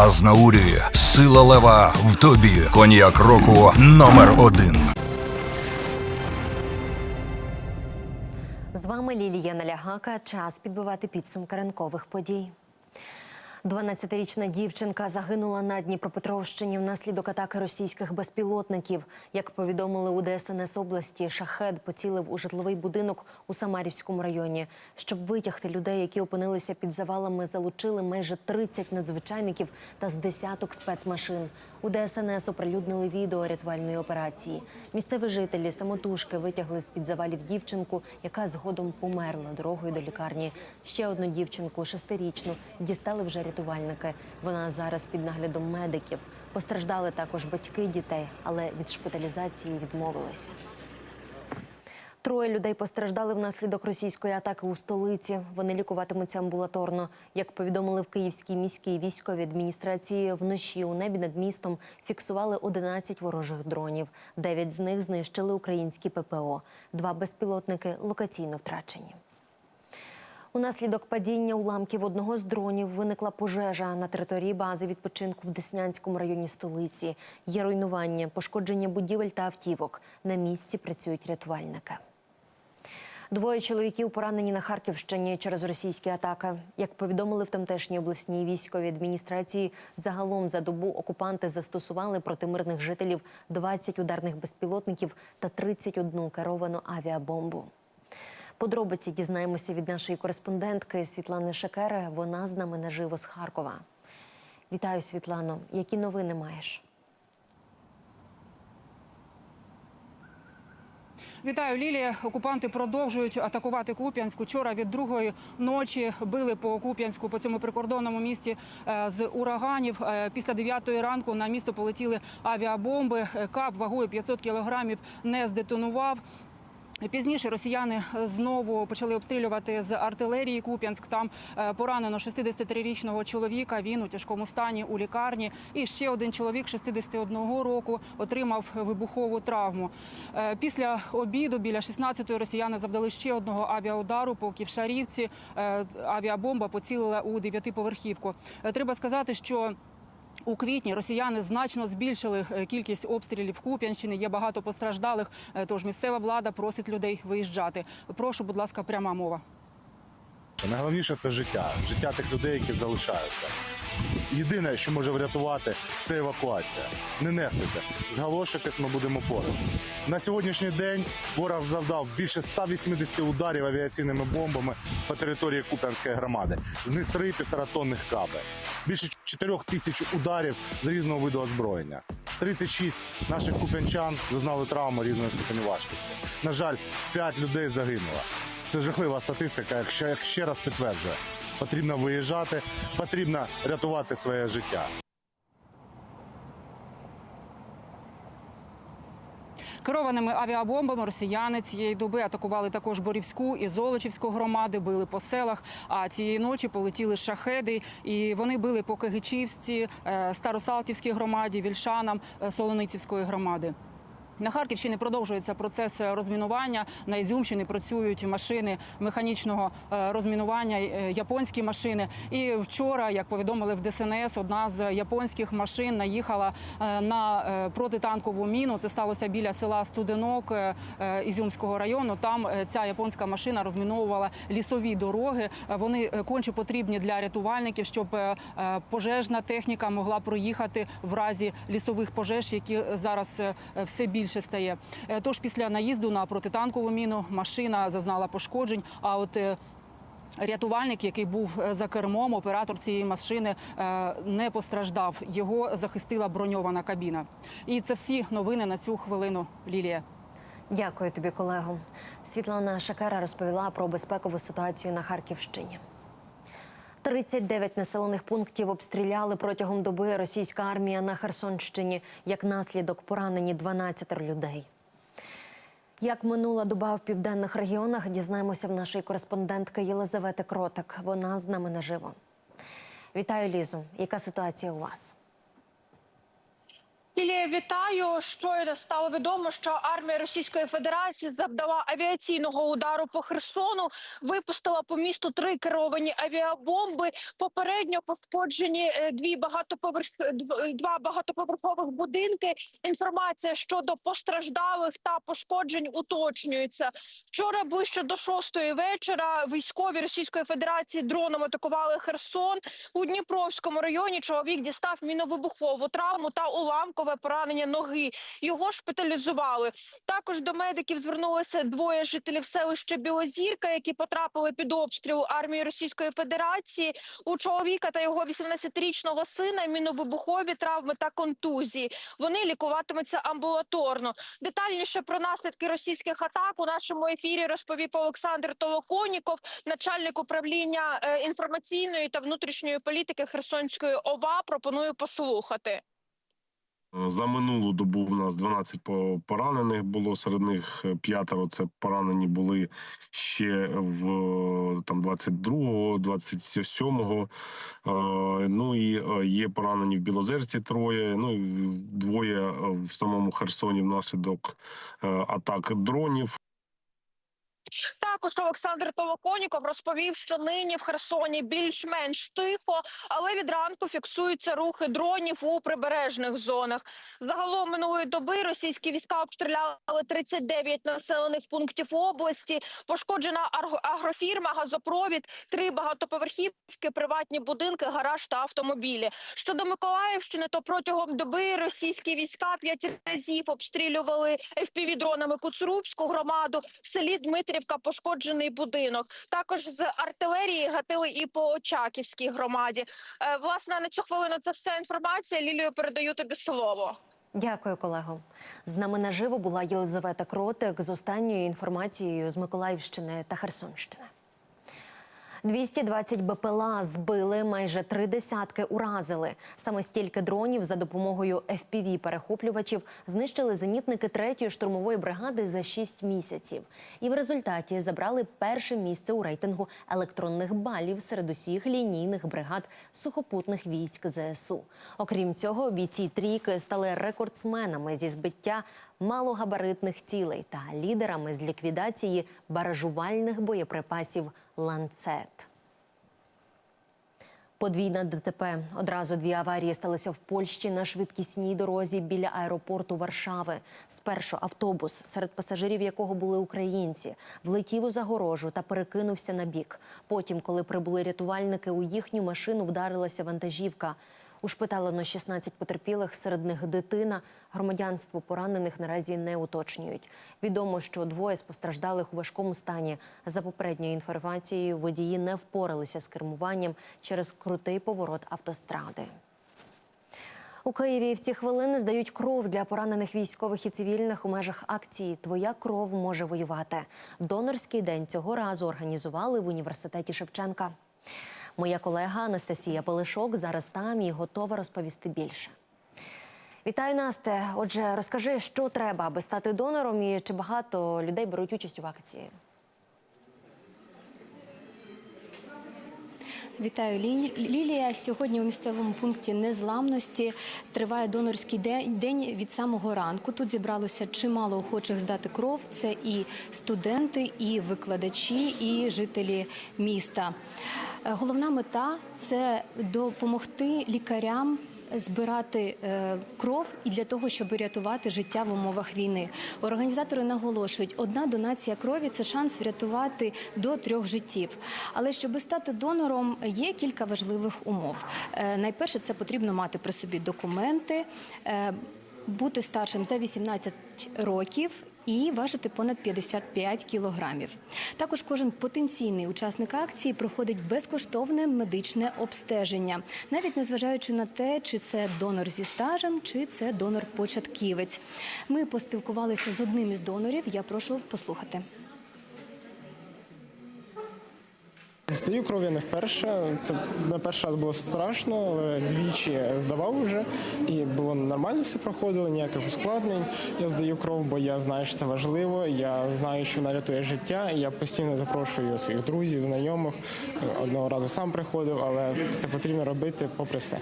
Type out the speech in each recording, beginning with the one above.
Азнаурі, сила лева в тобі. Коньяк року номер один. З вами Лілія Налягака. Час підбивати підсумки ранкових подій. 12-річна дівчинка загинула на Дніпропетровщині внаслідок атаки російських безпілотників. Як повідомили у ДСНС області, шахет поцілив у житловий будинок у Самарівському районі. Щоб витягти людей, які опинилися під завалами, залучили майже 30 надзвичайників та з десяток спецмашин. У ДСНС оприлюднили відео рятувальної операції. Місцеві жителі самотужки витягли з під завалів дівчинку, яка згодом померла дорогою до лікарні. Ще одну дівчинку, шестирічну, дістали вже рятувальники. Вона зараз під наглядом медиків. Постраждали також батьки дітей, але від шпиталізації відмовилися. Троє людей постраждали внаслідок російської атаки у столиці. Вони лікуватимуться амбулаторно. Як повідомили в Київській міській військовій адміністрації, вночі у небі над містом фіксували 11 ворожих дронів. Дев'ять з них знищили українські ППО. Два безпілотники локаційно втрачені. Унаслідок падіння уламків одного з дронів виникла пожежа на території бази відпочинку в Деснянському районі столиці. Є руйнування, пошкодження будівель та автівок. На місці працюють рятувальники. Двоє чоловіків поранені на Харківщині через російські атаки. Як повідомили в тамтешній обласній військовій адміністрації, загалом за добу окупанти застосували проти мирних жителів 20 ударних безпілотників та 31 керовану авіабомбу. Подробиці дізнаємося від нашої кореспондентки Світлани Шекери. Вона з нами наживо з Харкова. Вітаю, Світлано. Які новини маєш? Вітаю, Лілія. Окупанти продовжують атакувати Куп'янськ. Учора від другої ночі били по Куп'янську по цьому прикордонному місті е, з ураганів. Е, Після 9 ранку на місто полетіли авіабомби. Е, Кап вагою 500 кілограмів не здетонував. Пізніше росіяни знову почали обстрілювати з артилерії Куп'янськ. Там е, поранено 63-річного чоловіка. Він у тяжкому стані у лікарні. І ще один чоловік 61 року отримав вибухову травму. Е, Після обіду біля 16-ї росіяни завдали ще одного авіаудару по Ківшарівці. Е, Авіабомба поцілила у дев'ятиповерхівку. Треба сказати, що у квітні росіяни значно збільшили е, кількість обстрілів Куп'янщини. Є багато постраждалих. е, Тож місцева влада просить людей виїжджати. Прошу, будь ласка, пряма мова. Найголовніше це життя, життя тих людей, які залишаються. Єдине, що може врятувати, це евакуація. Не нехтуйте, зголошуйтесь, ми будемо поруч. На сьогоднішній день ворог завдав більше 180 ударів авіаційними бомбами по території Куп'янської громади. З них три півторатонних каби. Більше 4 тисяч ударів з різного виду озброєння. 36 наших куп'янчан зазнали травми різної ступені важкості. На жаль, 5 людей загинуло. Це жахлива статистика, як ще, як ще раз підтверджує. Потрібно виїжджати, потрібно рятувати своє життя. Керованими авіабомбами росіяни цієї доби атакували також Борівську і Золочівську громади, били по селах. А цієї ночі полетіли шахеди, і вони били по Кигичівській, е, Старосалтівській громаді, Вільшанам, е, Солоницівської громади. На Харківщині продовжується процес розмінування. На Ізюмщині працюють машини механічного е, розмінування, е, японські машини. І вчора, як повідомили в ДСНС, одна з японських машин наїхала е, на е, протитанкову міну. Це сталося біля села Студенок е, е, Ізюмського району. Там е, ця японська машина розміновувала лісові дороги. Е, Вони е, конче потрібні для рятувальників, щоб е, е, пожежна техніка могла проїхати в разі лісових пожеж, які зараз е, все більше стає. Е, Тож після наїзду на протитанкову міну машина зазнала пошкоджень. А от е, Рятувальник, який був е, за кермом, оператор цієї машини не постраждав. Його захистила броньована кабіна. І це всі новини на цю хвилину. Лілія. Дякую тобі, колего. Світлана Шакера розповіла про безпекову ситуацію на Харківщині. 39 населених пунктів обстріляли протягом доби російська армія на Херсонщині. Як наслідок поранені 12 людей. Як минула доба в південних регіонах, дізнаємося в нашої кореспондентки Єлизавети Кротик. Вона з нами наживо. Вітаю, Лізу. Яка ситуація у вас? Лілія, вітаю. Щойно стало відомо, що армія Російської Федерації завдала авіаційного удару по Херсону, випустила по місту три керовані авіабомби. Попередньо пошкоджені е, дві багатоповерх два багатоповерхових будинки. Інформація щодо постраждалих та пошкоджень уточнюється. Вчора ближче до шостої вечора військові Російської Федерації дроном атакували Херсон. У Дніпровському районі чоловік дістав міновибухову травму та уламкове поранення ноги. Його шпиталізували. Також до медиків звернулися двоє жителів селища Білозірка, які потрапили під обстріл армії Російської Федерації. У чоловіка та його 18-річного сина міновибухові травми та контузії. Вони лікуватимуться амбулаторно. Детальніше про наслідки російських атак у нашому ефірі розповів Олександр Толоконіков, начальник управління е, інформаційної та внутрішньої політики Херсонської ОВА. Пропоную послухати. За минулу добу в нас 12 по- поранених було. Серед них е, п'ятеро це поранені були ще в там 22-го, 27-го. Е, Ну і е, є поранені в Білозерці троє. Ну і двоє е, в самому Херсоні внаслідок е, атак дронів. Також Олександр Толоконіков розповів, що нині в Херсоні більш-менш тихо, але від ранку фіксуються рухи дронів у прибережних зонах. Загалом минулої доби російські війська обстріляли 39 населених пунктів області. Пошкоджена агрофірма, газопровід, три багатоповерхівки, приватні будинки, гараж та автомобілі. Щодо Миколаївщини, то протягом доби російські війська п'ять разів обстрілювали FPV-дронами Куцурубську громаду. В селі Дмитрівка пошкоджений будинок. Також з артилерії гатили і по Очаківській громаді. Е, Власне, на цю хвилину це вся інформація. Лілію передаю тобі слово. Дякую, колего. З нами наживо була Єлизавета Кротик з останньою інформацією з Миколаївщини та Херсонщини. 220 БПЛА збили, майже три десятки уразили. Саме стільки дронів за допомогою fpv перехоплювачів знищили зенітники 3-ї штурмової бригади за 6 місяців. І в результаті забрали перше місце у рейтингу електронних балів серед усіх лінійних бригад сухопутних військ ЗСУ. Окрім цього, бійці трійки стали рекордсменами зі збиття малогабаритних цілей та лідерами з ліквідації баражувальних боєприпасів ланцет. Подвійна ДТП. Одразу дві аварії сталися в Польщі на швидкісній дорозі біля аеропорту Варшави. Спершу автобус, серед пасажирів якого були українці, влетів у загорожу та перекинувся на бік. Потім, коли прибули рятувальники, у їхню машину вдарилася вантажівка. Ушпиталено 16 потерпілих, серед них дитина. Громадянство поранених наразі не уточнюють. Відомо, що двоє з постраждалих у важкому стані. За попередньою інформацією, водії не впоралися з кермуванням через крутий поворот автостради. У Києві в ці хвилини здають кров для поранених військових і цивільних у межах акції Твоя кров може воювати. Донорський день цього разу організували в університеті Шевченка. Моя колега Анастасія Полишок зараз там і готова розповісти більше. Вітаю, Насте. Отже, розкажи, що треба, аби стати донором, і чи багато людей беруть участь у акції? Вітаю Лілія. Сьогодні у місцевому пункті незламності триває донорський день від самого ранку. Тут зібралося чимало охочих здати кров. Це і студенти, і викладачі, і жителі міста. Е, Головна мета це допомогти лікарям. Збирати е, кров і для того, щоб рятувати життя в умовах війни. Організатори наголошують, одна донація крові це шанс врятувати до трьох життів. Але щоб стати донором, є кілька важливих умов. Е, найперше, це потрібно мати при собі документи. е, бути старшим за 18 років і важити понад 55 кілограмів. Також кожен потенційний учасник акції проходить безкоштовне медичне обстеження, навіть незважаючи на те, чи це донор зі стажем, чи це донор початківець. Ми поспілкувалися з одним із донорів. Я прошу послухати. Здаю кров я не вперше. Це на перший раз було страшно, але двічі здавав вже і було нормально все проходило, ніяких ускладнень. Я здаю кров, бо я знаю, що це важливо. Я знаю, що вона рятує життя. І я постійно запрошую своїх друзів, знайомих. Одного разу сам приходив, але це потрібно робити попри все.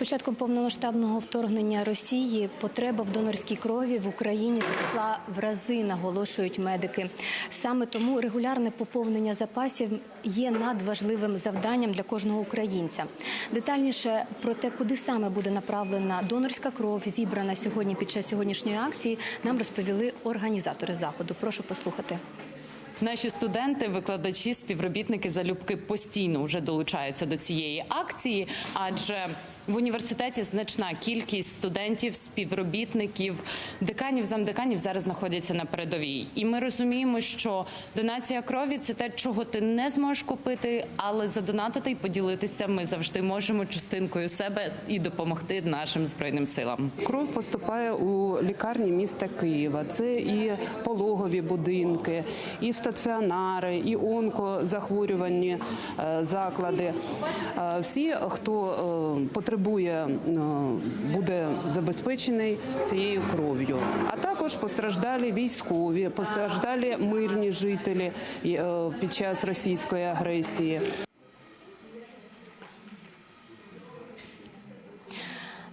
Початком повномасштабного вторгнення Росії потреба в донорській крові в Україні зросла в рази, наголошують медики. Саме тому регулярне поповнення запасів є надважливим завданням для кожного українця. Детальніше про те, куди саме буде направлена донорська кров, зібрана сьогодні під час сьогоднішньої акції, нам розповіли організатори заходу. Прошу послухати. Наші студенти, викладачі, співробітники залюбки постійно вже долучаються до цієї акції, адже в університеті значна кількість студентів, співробітників, деканів, замдеканів зараз знаходяться на передовій. І ми розуміємо, що донація крові це те, чого ти не зможеш купити, але задонатити і поділитися ми завжди можемо частинкою себе і допомогти нашим збройним силам. Кров поступає у лікарні міста Києва. Це і пологові будинки, і стаціонари, і онкозахворювані е, заклади. Е, Всі, хто е, потребує, е, буде забезпечений цією кров'ю. А також постраждалі військові, постраждалі мирні жителі е, під час російської агресії.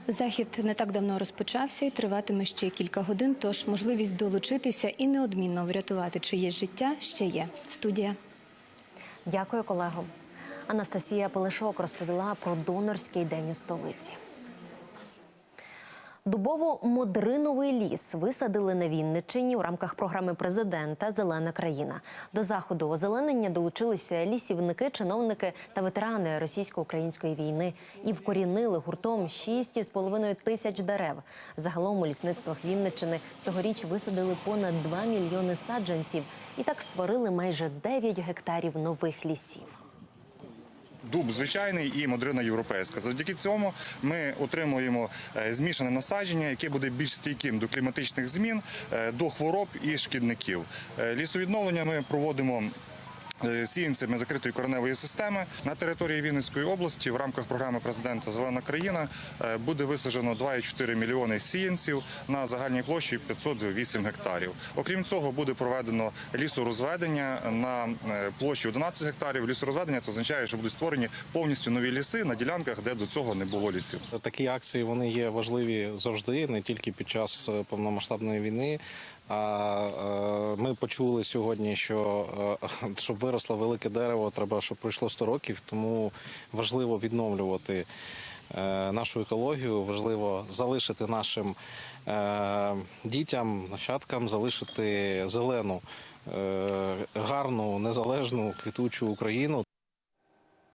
Захід не так давно розпочався і триватиме ще кілька годин. Тож можливість долучитися і неодмінно врятувати чиєсь життя ще є. Студія. Дякую, колего. Анастасія Пелешок розповіла про донорський день у столиці. Дубово-модриновий ліс висадили на Вінниччині у рамках програми президента Зелена країна. До заходу озеленення долучилися лісівники, чиновники та ветерани російсько-української війни і вкорінили гуртом 6,5 тисяч дерев. Загалом у лісництвах Вінниччини цьогоріч висадили понад 2 мільйони саджанців і так створили майже 9 гектарів нових лісів. Дуб звичайний і модрина європейська. Завдяки цьому ми отримуємо е, змішане насадження, яке буде більш стійким до кліматичних змін, е, до хвороб і шкідників. Е, Лісовідновлення ми проводимо. Е, Сіянцями закритої кореневої системи на території Вінницької області в рамках програми президента Зелена країна е, буде висаджено 2,4 мільйони сіянців на загальній площі 508 гектарів. Окрім цього, буде проведено лісорозведення на е, площі 11 гектарів. Лісорозведення це означає, що будуть створені повністю нові ліси на ділянках, де до цього не було лісів. Такі акції вони є важливі завжди, не тільки під час повномасштабної війни. А е, ми почули сьогодні, що е, щоб виросло велике дерево, треба, щоб пройшло 100 років. Тому важливо відновлювати е, нашу екологію, важливо залишити нашим дітям, нащадкам, залишити зелену, гарну, незалежну, квітучу Україну.